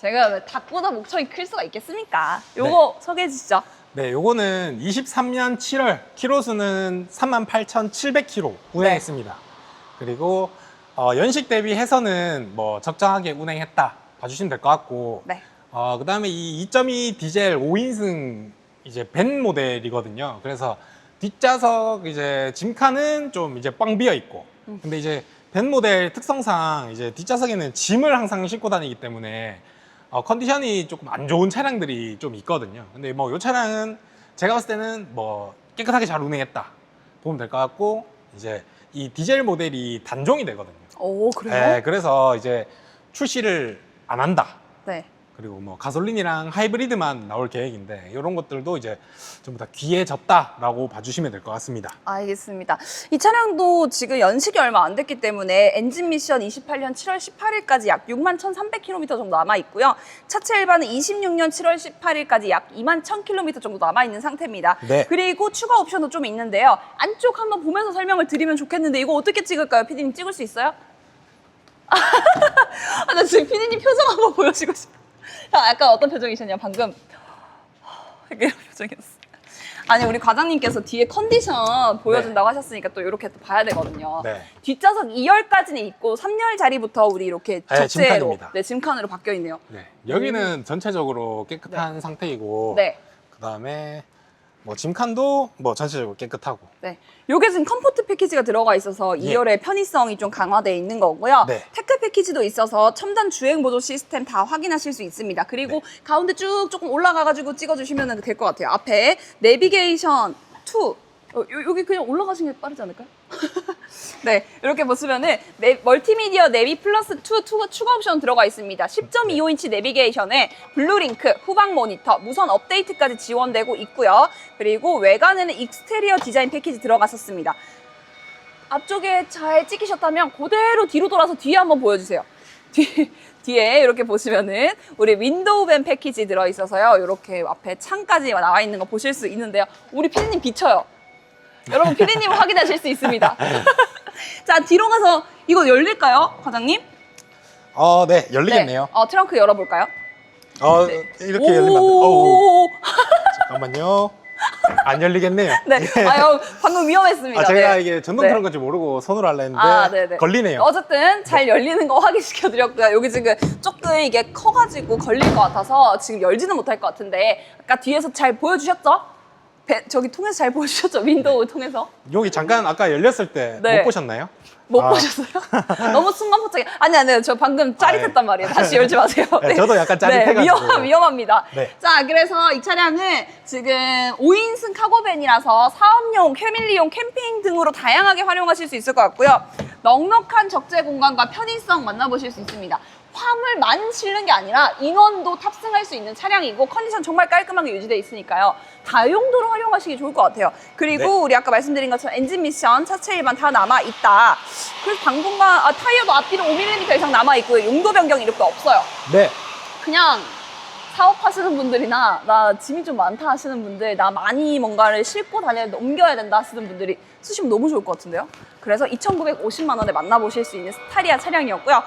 제가 왜 닭보다 목청이 클 수가 있겠습니까? 요거 소개해 주시죠. 네, 요거는 23년 7월 키로수는 38,700km 운행했습니다. 그리고 어, 연식 대비해서는 뭐 적정하게 운행했다 봐주시면 될 것 같고 네. 어, 그다음에 이 2.2 디젤 5인승 이제 벤 모델이거든요. 그래서 뒷좌석 이제 짐칸은 좀 이제 뻥 비어 있고 음. 근데 이제 벤 모델 특성상 이제 뒷좌석에는 짐을 항상 싣고 다니기 때문에 어, 컨디션이 조금 안 좋은 차량들이 좀 있거든요. 근데 뭐 이 차량은 제가 봤을 때는 뭐 깨끗하게 잘 운행했다 보면 될 것 같고 이제 이 디젤 모델이 단종이 되거든요. 오, 그래요? 네, 그래서 이제 출시를 안 한다. 네. 그리고 뭐 가솔린이랑 하이브리드만 나올 계획인데 이런 것들도 이제 전부 다 귀해졌다라고 봐주시면 될 것 같습니다. 알겠습니다. 이 차량도 지금 연식이 얼마 안 됐기 때문에 엔진 미션 28년 7월 18일까지 약 6만 1,300km 정도 남아 있고요. 차체 일반은 26년 7월 18일까지 약 2만 1,000km 정도 남아 있는 상태입니다. 네. 그리고 추가 옵션도 좀 있는데요. 안쪽 한번 보면서 설명을 드리면 좋겠는데 이거 어떻게 찍을까요? 피디님 찍을 수 있어요? 아, 나 지금 피디님 표정 한번 보여주고 싶어. 자, 약간 어떤 표정이셨냐 방금? 이런 표정이었어. 아니 우리 과장님께서 뒤에 컨디션 보여준다고 하셨으니까 또 이렇게 또 봐야 되거든요. 네. 뒷좌석 2열까지는 있고 3열 자리부터 우리 이렇게 네, 적재로 짐칸입니다. 네, 짐칸으로 바뀌어 있네요. 네. 여기는 전체적으로 깨끗한 상태이고 네. 그다음에 뭐 짐칸도 뭐 전체적으로 깨끗하고 네. 요게 지금 컴포트 패키지가 들어가 있어서 예. 2열의 편의성이 좀 강화되어 있는 거고요. 네. 테크 패키지도 있어서 첨단 주행 보조 시스템 다 확인하실 수 있습니다. 그리고 네. 가운데 쭉 조금 올라가가지고 찍어주시면 될 것 같아요. 앞에 내비게이션 2. 어, 요, 여기 그냥 올라가시는 게 빠르지 않을까요? 네, 이렇게 보시면은 네, 멀티미디어 내비 플러스 2 추가, 추가 옵션 들어가 있습니다. 10.25인치 내비게이션에 블루링크, 후방 모니터, 무선 업데이트까지 지원되고 있고요. 그리고 외관에는 익스테리어 디자인 패키지 들어갔었습니다. 앞쪽에 잘 찍히셨다면 그대로 뒤로 돌아서 뒤에 한번 보여주세요. 뒤, 뒤에 이렇게 보시면은 우리 윈도우 밴 패키지 들어있어서요. 이렇게 앞에 창까지 나와 있는 거 보실 수 있는데요. 우리 피디님 비쳐요. 여러분 피디님 확인하실 수 있습니다. 자 뒤로 가서 이거 열릴까요, 과장님? 어, 네 열리겠네요. 네. 어, 트렁크 열어볼까요? 어, 네. 이렇게 열리면 안 돼. 어우, 오, 잠깐만요. 안 열리겠네요. 네. 아유 방금 위험했습니다. 아, 제가 네. 이게 전동 네. 트렁크인지 모르고 손으로 할라 했는데 아, 네네. 걸리네요. 어쨌든 잘 열리는 거 확인시켜 드렸고요. 여기 지금 조금 이게 커가지고 걸릴 것 같아서 지금 열지는 못할 것 같은데 아까 뒤에서 잘 보여주셨죠? 배, 저기 통해서 잘 보여주셨죠? 윈도우 통해서? 여기 잠깐 아까 열렸을 때 못 네. 보셨나요? 못 아. 보셨어요? 너무 순간포착해. 아니, 아니요. 저 방금 짜릿했단 말이에요. 다시 열지 마세요. 네, 저도 약간 짜릿해가지고. 네, 위험, 위험합니다. 네. 자, 그래서 이 차량은 지금 5인승 카고밴이라서 사업용, 패밀리용, 캠핑 등으로 다양하게 활용하실 수 있을 것 같고요. 넉넉한 적재 공간과 편의성 만나보실 수 있습니다. 화물만 실는 게 아니라 인원도 탑승할 수 있는 차량이고 컨디션 정말 깔끔하게 유지되어 있으니까요. 다용도로 활용하시기 좋을 것 같아요. 그리고 네. 우리 아까 말씀드린 것처럼 엔진 미션, 차체 일반 다 남아 있다. 그래서 당분간 아, 타이어도 앞뒤로 5mm 이상 남아 있고요. 용도 변경 이렇게 없어요. 네. 그냥 사업하시는 분들이나 나 짐이 좀 많다 하시는 분들, 나 많이 뭔가를 싣고 다녀야 돼, 옮겨야 된다 하시는 분들이 쓰시면 너무 좋을 것 같은데요. 그래서 2,950만 원에 만나보실 수 있는 스타리아 차량이었고요.